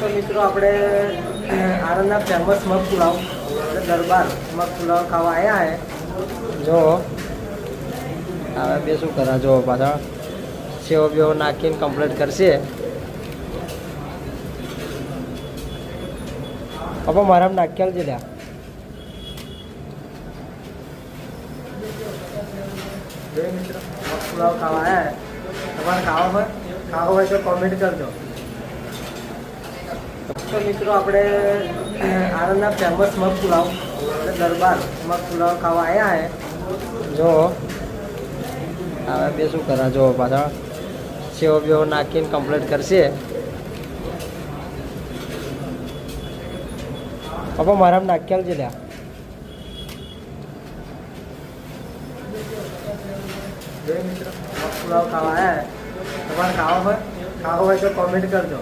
તો મિત્રો આપણે આણંદના ફેમસ મગ પુલાવ દરબાર મગ પુલાવ ખાવા આવ્યા હે. જો હવે બે શું કરા જો પાછા સેવો બેવો નાખીને કમ્પ્લીટ કરશે. પપ્પા મારા નાખ્યા છે મિત્રો મગ પુલાવ ખાવા આવ્યા હે. તમારે ખાવા હોય ખાવા હોય તો કોમેન્ટ કરજો. તો મિત્રો આપણે આણંદના ફેમસ મગ પુલાવ દરબાર મગ પુલાવ ખાવા આવ્યા હે. જો હવે બે શું કરા જો પાછા સેવો બેવો નાખીને કમ્પ્લીટ કરશે. પપ્પા મારા નાખ્યાલ છે જોઈ પુલાવ ખાવા આવ્યા તમારે ખાવા હોય ખાવા હોય તો કોમેન્ટ કરજો.